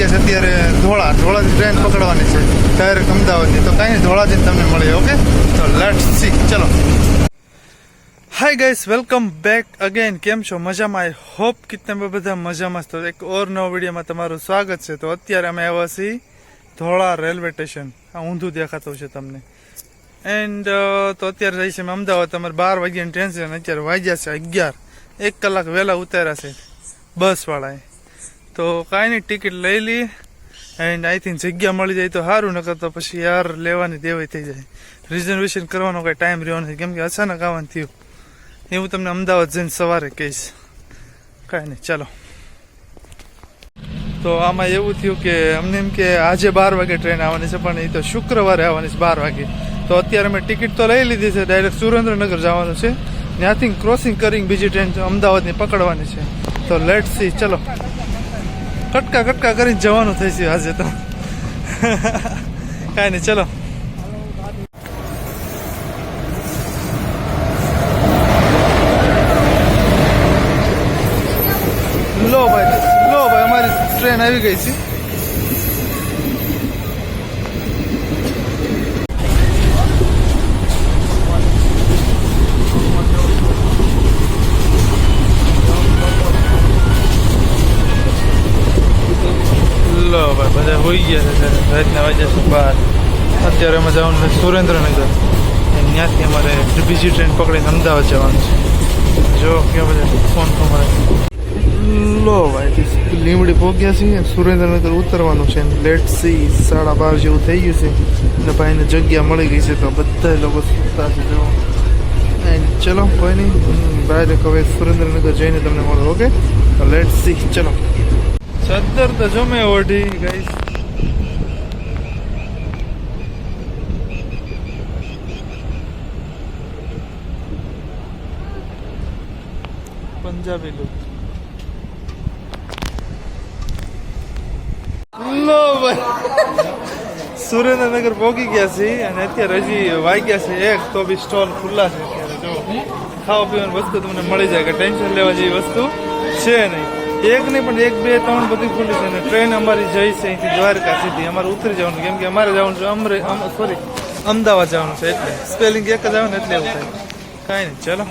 ગયા છે અત્યારે ધોળા, ધોળાથી ટ્રેન પકડવાની છે. ડાયરેક્ટ અમદાવાદની. તો કાંઈ ધોળાથી તમને મળે ઓકે? તો લેટ્સ સી ચલો. Hi guys welcome back again કેમ છો? મજામાં? આઈ હોપ કે તમે બધા મજામાં છો. એક ઓર નવો વિડીયોમાં તમારું સ્વાગત છે. તો અત્યારે અમે આવ્યા છીએ ધોળા રેલવે સ્ટેશન. આ ઊંધું દેખાતું છે તમને. એન્ડ તો અત્યારે જઈ છે અમે અમદાવાદ. તમારે બાર વાગ્યાની ટ્રેન છે અને અત્યારે વાગ્યા છે અગિયાર. એક કલાક વહેલા ઉતાર્યા છે બસવાળાએ. તો કાંઈ નહીં, ટિકિટ લઈ લઈએ. એન્ડ આઈ થિંક જગ્યા મળી જાય તો સારું, નકર તો પછી યાર લેવાની દેવાય થઈ જાય. રિઝર્વેશન કરવાનો કાંઈ ટાઈમ રહ્યો નથી. કેમ કે અચાનક આવવાનું થયું. એ હું તમને અમદાવાદ જઈને સવારે કહીશ. કાંઈ નહીં, ચાલો. તો આમાં એવું થયું કે અમને એમ કે આજે બાર વાગે ટ્રેન આવવાની છે, પણ એ તો શુક્રવારે આવવાની છે બાર વાગે. તો અત્યારે અમે ટિકિટ તો લઈ લીધી છે ડાયરેક્ટ સુરેન્દ્રનગર જવાનું છે. ત્યાંથી ક્રોસિંગ કરીને બીજી ટ્રેન અમદાવાદની પકડવાની છે. તો લેટ સી ચલો. કટકા કટકા કરીને જવાનું થઈ છે આજે તો. કાંઈ નહીં, ચલો. લો ભાઈ લો ભાઈ, અમારી ટ્રેન આવી ગઈ છે. બધા હોઈ ગયા છે રાતના વાગ્યા છે બાર. અત્યારે અમે જવાનું છે સુરેન્દ્રનગર. અને ત્યાંથી અમારે બીજી ટ્રેન પકડીને અમદાવાદ જવાનું છે. જો કે બધા ફોન તો મારે. લો ભાઈ, લીમડી પહોંચ્યા છીએ. સુરેન્દ્રનગર ઉતરવાનું છે. લેટ સી સાડા બાર જેવું થઈ ગયું છે. એટલે ભાઈને જગ્યા મળી ગઈ છે તો બધા લોકો સુતા છે. જો. ચલો, કોઈ નહીં. ભાઈ હવે સુરેન્દ્રનગર જઈને તમને મળો ઓકે લેટ સી ચલો. ચદ્દર તો જો મેં ઓઢી ગઈ પંજાબી લુક લો સુરેન્દ્રનગર પહોંચી ગયા છે અને અત્યારે હજી વાગ્યા છે એક, તો બી સ્ટોલ ખુલ્લા છે અત્યારે, જો. ખાવા પીવાની વસ્તુ તમને મળી જાય, કે ટેન્શન લેવા જેવી વસ્તુ છે નહીં. એક નહીં, પણ એક, બે, ત્રણ બધી ખુલ્લી છે. ને ટ્રેન અમારી જઈ છે અહીંથી દ્વારકા સીધી. અમારે ઉતરી જવાનું. કેમ કે અમારે જવાનું છે અમરે સોરી અમદાવાદ જવાનું છે એટલે. સ્પેલિંગ એક જ આવે ને એટલે એવું થાય. કાંઈ નહીં, ચલો.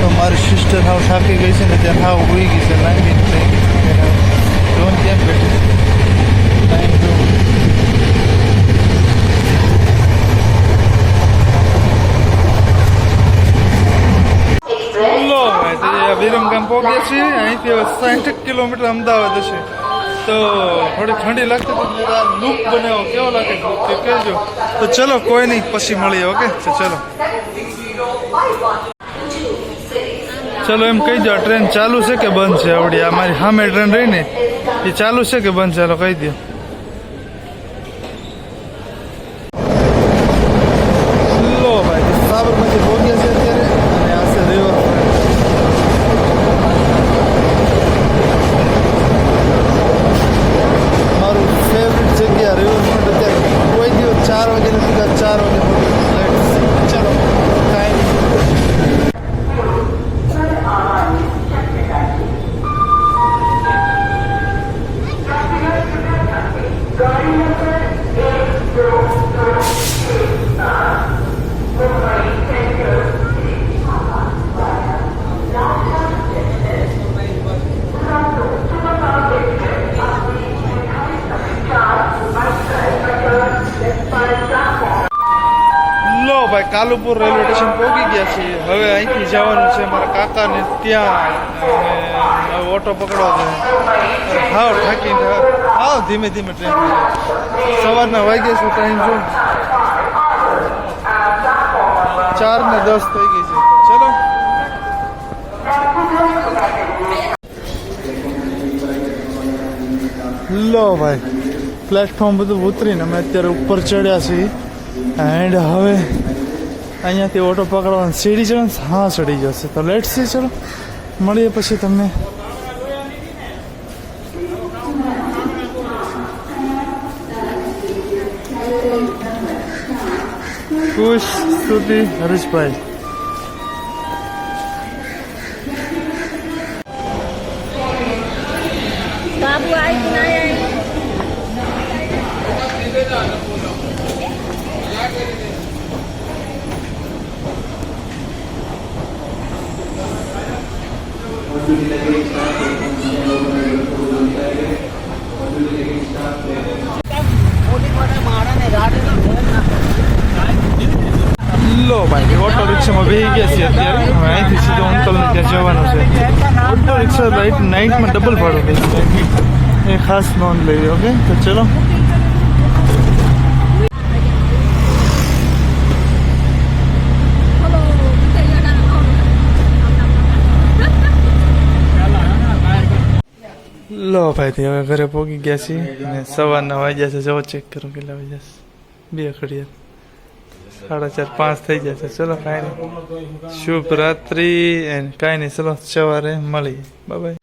તો મારી સિસ્ટર હાવ થાકી ગઈ છે ને ત્યાં હાવ ઉઈ ગઈ છે લાંબી થઈ ગઈ છે જોન કેમ બેઠી ટાઈમ જો લો ભાઈ વિરમગામ પહોંચ્યા છીએ. અહીંથી સાઠ કિલોમીટર અમદાવાદ હશે. તો થોડી ઠંડી લાગતી તો જરા બનાવો. કેવો લાગે તે કહેજો. તો ચલો, કોઈ નહીં. પછી મળીએ, ઓકે? તો ચલો. ચલો, એમ કહી દો ટ્રેન ચાલુ છે કે બંધ છે? આવડી, આ મારી સામે ટ્રેન રહી ને એ ચાલુ છે કે બંધ? ચાલો કહી દો ભાઈ કાલુપુર રેલવે સ્ટેશન પહોંચી ગયા છીએ. હવે અહીંથી જવાનું છે મારા કાકાને ત્યાં. ઓટો પકડવા છે. હાવ થાકીને હાવ. ધીમે ધીમે ટ્રેન સવારના વાગ્યા છું ટાઈમ જો ચાર ને દસ થઈ ગઈ છે. ચલો. લો ભાઈ. પ્લેટફોર્મ બધું ઉતરીને અમે અત્યારે ઉપર ચડ્યા છીએ. એન્ડ હવે અહીંયાથી ઓટો પકડવાનો સીડી ચડે હા ચડી જશે તો લેટ સી ચલો. મળીએ પછી તમને. ખુશ, સ્તુતિ, હરીશભાઈ. લો ભાઈ ઓટો રિક્ષામાં બેસી ગયા છીએ અત્યારે ત્યાં જવાનું છે. ઓટો રિક્ષા રાઈટ નાઇટમાં ડબલ ભાડું થઈ એ ખાસ નોંધ લઈ ઓકે તો ચલો. ભાઈથી હવે ઘરે પહોંચી ગયા છીએ અને સવારના વાગ્યા છે જવો ચેક કરું કેટલા વાગ્યા છે. બે ઘડિયાળ સાડા ચાર, પાંચ થઈ જશે ચલો કાંઈ નહીં. શુભ રાત્રિ એન્ડ કાંઈ નહીં. ચલો સવારે મળીએ. બાય